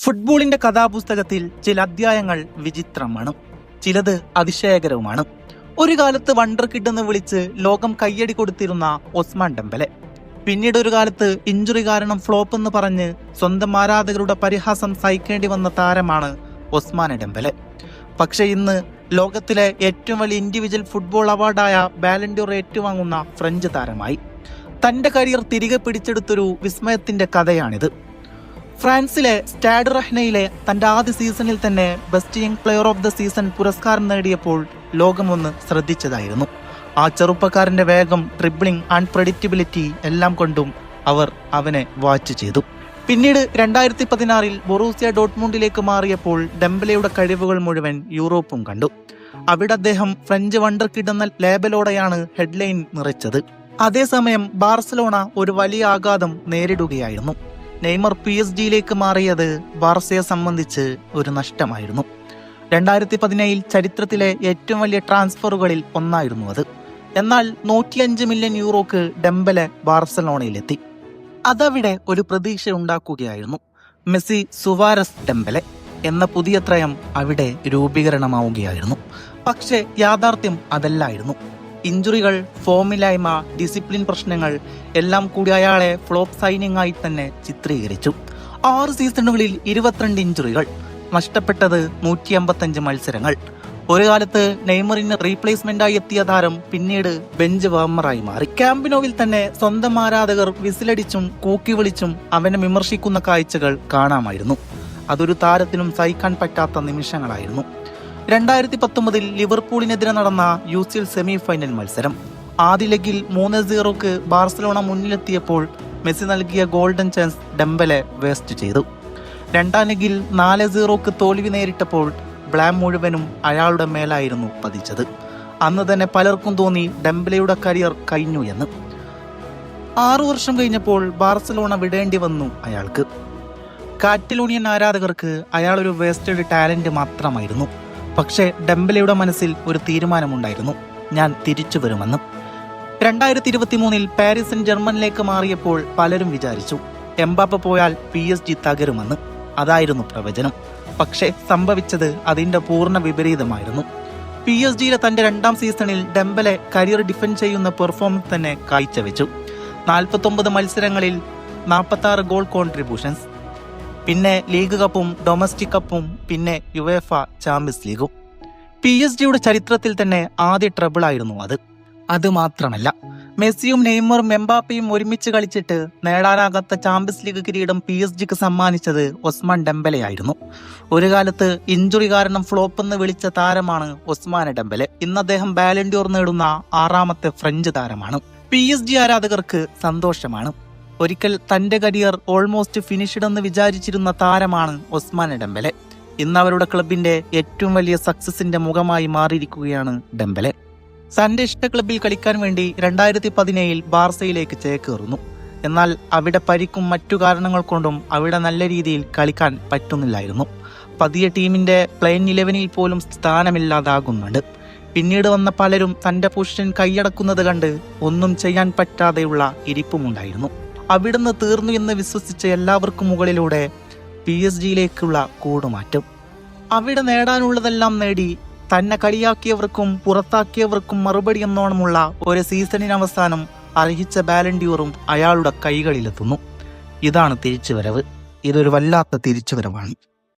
ഫുട്ബോളിന്റെ കഥാപുസ്തകത്തിൽ ചില അധ്യായങ്ങൾ വിചിത്രമാണ്. ചിലത് അതിശയകരവുമാണ്. ഒരു കാലത്ത് വണ്ടർ കിഡ് എന്ന് വിളിച്ച് ലോകം കയ്യടി കൊടുത്തിരുന്ന ഒസ്മാൻ ഡെമ്പലെ. പിന്നീട് ഒരു കാലത്ത് ഇഞ്ചുറി കാരണം ഫ്ലോപ്പ് എന്ന് പറഞ്ഞ് സ്വന്തം ആരാധകരുടെ പരിഹാസം സഹിക്കേണ്ടി വന്ന താരമാണ് ഒസ്മാൻ ഡെമ്പലെ. പക്ഷേ ഇന്ന് ലോകത്തിലെ ഏറ്റവും വലിയ ഇൻഡിവിജ്വൽ ഫുട്ബോൾ അവാർഡായ ബാലൻഡോർ ഏറ്റുവാങ്ങുന്ന ഫ്രഞ്ച് താരമായി. തന്റെ കരിയർ തിരികെ പിടിച്ചെടുത്തൊരു വിസ്മയത്തിന്റെ കഥയാണിത്. ഫ്രാൻസിലെ സ്റ്റാഡ് റഹ്നയിലെ തന്റെ ആദ്യ സീസണിൽ തന്നെ best young player of the season പുരസ്കാരം നേടിയപ്പോൾ ലോകമൊന്ന് ശ്രദ്ധിച്ചതായിരുന്നു. ആ ചെറുപ്പക്കാരന്റെ വേഗം ട്രിബിളിംഗ് അൺപ്രഡിക്റ്റബിലിറ്റി എല്ലാം കൊണ്ടും അവർ അവനെ വാച്ച് ചെയ്തു. പിന്നീട് രണ്ടായിരത്തി പതിനാറിൽ ബൊറൂസിയ ഡോട്ട്മുണ്ടിലേക്ക് മാറിയപ്പോൾ ഡെംബലയുടെ കഴിവുകൾ മുഴുവൻ യൂറോപ്പും കണ്ടു. അവിടെ അദ്ദേഹം ഫ്രഞ്ച് വണ്ടർ കിടന്ന ലേബലോടെയാണ് ഹെഡ്ലൈൻ നിറച്ചത്. അതേസമയം ബാർസലോണ ഒരു വലിയ ആഘാതം നേരിടുകയായിരുന്നു. നെയ്മർ പി എസ് ജിയിലേക്ക് മാറിയത് ബാർസയെ സംബന്ധിച്ച് ഒരു നഷ്ടമായിരുന്നു. രണ്ടായിരത്തി പതിനേഴിൽ ചരിത്രത്തിലെ ഏറ്റവും വലിയ ട്രാൻസ്ഫറുകളിൽ ഒന്നായിരുന്നു അത്. എന്നാൽ നൂറ്റിയഞ്ച് മില്യൺ യൂറോക്ക് ഡെമ്പലെ ബാർസലോണയിലെത്തി. അതവിടെ ഒരു പ്രതീക്ഷ ഉണ്ടാക്കുകയായിരുന്നു. മെസ്സി സുവാരസ് ഡെമ്പലെ എന്ന പുതിയ ത്രയം അവിടെ രൂപീകരണമാവുകയായിരുന്നു. പക്ഷേ യാഥാർത്ഥ്യം അതല്ലായിരുന്നു. ഇഞ്ചുറികൾ ഫോമില്ലായ്മ ഡിസിപ്ലിൻ പ്രശ്നങ്ങൾ എല്ലാം കൂടി അയാളെ ഫ്ലോപ്പ് സൈനിങ് ആയി തന്നെ ചിത്രീകരിച്ചു. ആറ് സീസണുകളിൽ ഇരുപത്തിരണ്ട് ഇഞ്ചുറികൾ. നഷ്ടപ്പെട്ടത് നൂറ്റി അമ്പത്തഞ്ച് മത്സരങ്ങൾ. ഒരു കാലത്ത് നെയ്മറിന് റീപ്ലേസ്മെന്റ് ആയി എത്തിയ താരം പിന്നീട് ബെഞ്ച് വാമറായി മാറി. ക്യാമ്പിനോവിൽ തന്നെ സ്വന്തം ആരാധകർ വിസിലടിച്ചും കൂക്കി വിളിച്ചും അവനെ വിമർശിക്കുന്ന കാഴ്ചകൾ കാണാമായിരുന്നു. അതൊരു താരത്തിനും സഹിക്കാൻ പറ്റാത്ത നിമിഷങ്ങളായിരുന്നു. രണ്ടായിരത്തി പത്തൊമ്പതിൽ ലിവർപൂളിനെതിരെ നടന്ന U C L semi final മത്സരം. ആദ്യ ലെഗിൽ മൂന്ന് സീറോക്ക് ബാർസലോണ മുന്നിലെത്തിയപ്പോൾ മെസ്സി നൽകിയ ഗോൾഡൻ ചാൻസ് ഡെമ്പലെ വേസ്റ്റ് ചെയ്തു. രണ്ടാം ലെഗിൽ നാല് സീറോക്ക് തോൽവി നേരിട്ടപ്പോൾ ബ്ലാം മുഴുവനും അയാളുടെ മേലായിരുന്നു പതിച്ചത്. അന്ന് തന്നെ പലർക്കും തോന്നി ഡെമ്പലയുടെ കരിയർ കഴിഞ്ഞു എന്ന്. ആറു വർഷം കഴിഞ്ഞപ്പോൾ ബാർസലോണ വിടേണ്ടി വന്നു അയാൾക്ക്. കാറ്റലോണിയൻ ആരാധകർക്ക് അയാളൊരു വേസ്റ്റഡ് ടാലന്റ് മാത്രമായിരുന്നു. പക്ഷേ ഡംബലയുടെ മനസ്സിൽ ഒരു തീരുമാനമുണ്ടായിരുന്നു. ഞാൻ തിരിച്ചു വരുമെന്ന്. രണ്ടായിരത്തി ഇരുപത്തി മൂന്നിൽ പാരീസൻ ജർമ്മനിലേക്ക് മാറിയപ്പോൾ പലരും വിചാരിച്ചു എംബാപ്പ പോയാൽ പി എസ് ജി തകരുമെന്ന്. അതായിരുന്നു പ്രവചനം. പക്ഷേ സംഭവിച്ചത് അതിന്റെ പൂർണ വിപരീതമായിരുന്നു. പി എസ് ജിയിലെ തന്റെ രണ്ടാം സീസണിൽ ഡെമ്പലെ കരിയർ ഡിഫെൻഡ് ചെയ്യുന്ന പെർഫോമൻസ് തന്നെ കാഴ്ചവെച്ചു. നാൽപ്പത്തൊമ്പത് മത്സരങ്ങളിൽ നാൽപ്പത്തി ഗോൾ കോൺട്രിബ്യൂഷൻസ് പിന്നെ ലീഗ് കപ്പും ഡൊമസ്റ്റിക് കപ്പും പിന്നെ യുവേഫ ചാമ്പ്യൻസ് ലീഗും പി എസ് ജിയുടെ ചരിത്രത്തിൽ തന്നെ ആദ്യ ട്രബിൾ ആയിരുന്നു അത്. അത് മാത്രമല്ല മെസ്സിയും നെയ്മറും എംബാപ്പയും ഒരുമിച്ച് കളിച്ചിട്ട് നേടാനാകാത്ത ചാമ്പ്യൻസ് ലീഗ് കിരീടം പി എസ് ജിക്ക് സമ്മാനിച്ചത് ഒസ്മാൻ ഡെമ്പലയായിരുന്നു ഒരു കാലത്ത് ഇഞ്ചുറി കാരണം ഫ്ലോപ്പ് എന്ന് വിളിച്ച താരമാണ് ഒസ്മാൻ ഡെമ്പലെ ഇന്ന് അദ്ദേഹം ബാലൻഡ്യൂർ നേടുന്ന ആറാമത്തെ ഫ്രഞ്ച് താരമാണ്. പി എസ് ജി ആരാധകർക്ക് സന്തോഷമാണ്. ഒരിക്കൽ തന്റെ കരിയർ ഓൾമോസ്റ്റ് ഫിനിഷ്ഡ് എന്ന് വിചാരിച്ചിരുന്ന താരമാണ് ഒസ്മാൻ ഡെമ്പലെ. ഇന്ന് അവരുടെ ക്ലബിന്റെ ഏറ്റവും വലിയ സക്സസിന്റെ മുഖമായി മാറിയിരിക്കുകയാണ് ഡെമ്പലെ. തന്റെ ഇഷ്ട ക്ലബിൽ കളിക്കാൻ വേണ്ടി രണ്ടായിരത്തി പതിനേഴിൽ ബാർസയിലേക്ക് ചേക്കേറുന്നു. എന്നാൽ അവിടെ പരിക്കും മറ്റു കാരണങ്ങൾ കൊണ്ടും അവിടെ നല്ല രീതിയിൽ കളിക്കാൻ പറ്റുന്നില്ലായിരുന്നു. പതിയ ടീമിന്റെ പ്ലെയിൻ ഇലവനിൽ പോലും സ്ഥാനമില്ലാതാകുന്നുണ്ട്. പിന്നീട് വന്ന പലരും തന്റെ പൊസിഷൻ കൈയടക്കുന്നത് കണ്ട് ഒന്നും ചെയ്യാൻ പറ്റാതെയുള്ള ഇരിപ്പുമുണ്ടായിരുന്നു. അവിടുന്ന് തീർന്നു എന്ന് വിശ്വസിച്ച എല്ലാവർക്കും മുകളിലൂടെ പി എസ് ജിയിലേക്കുള്ള കൂടുമാറ്റം. അവിടെ നേടാനുള്ളതെല്ലാം നേടി തന്നെ കളിയാക്കിയവർക്കും പുറത്താക്കിയവർക്കും മറുപടി എന്നോണമുള്ള ഒരു സീസണിന് അവസാനം അർഹിച്ച ബാലൻഡ്യൂറും അയാളുടെ കൈകളിലെത്തുന്നു. ഇതാണ് തിരിച്ചുവരവ്. ഇതൊരു വല്ലാത്ത തിരിച്ചുവരവാണ്.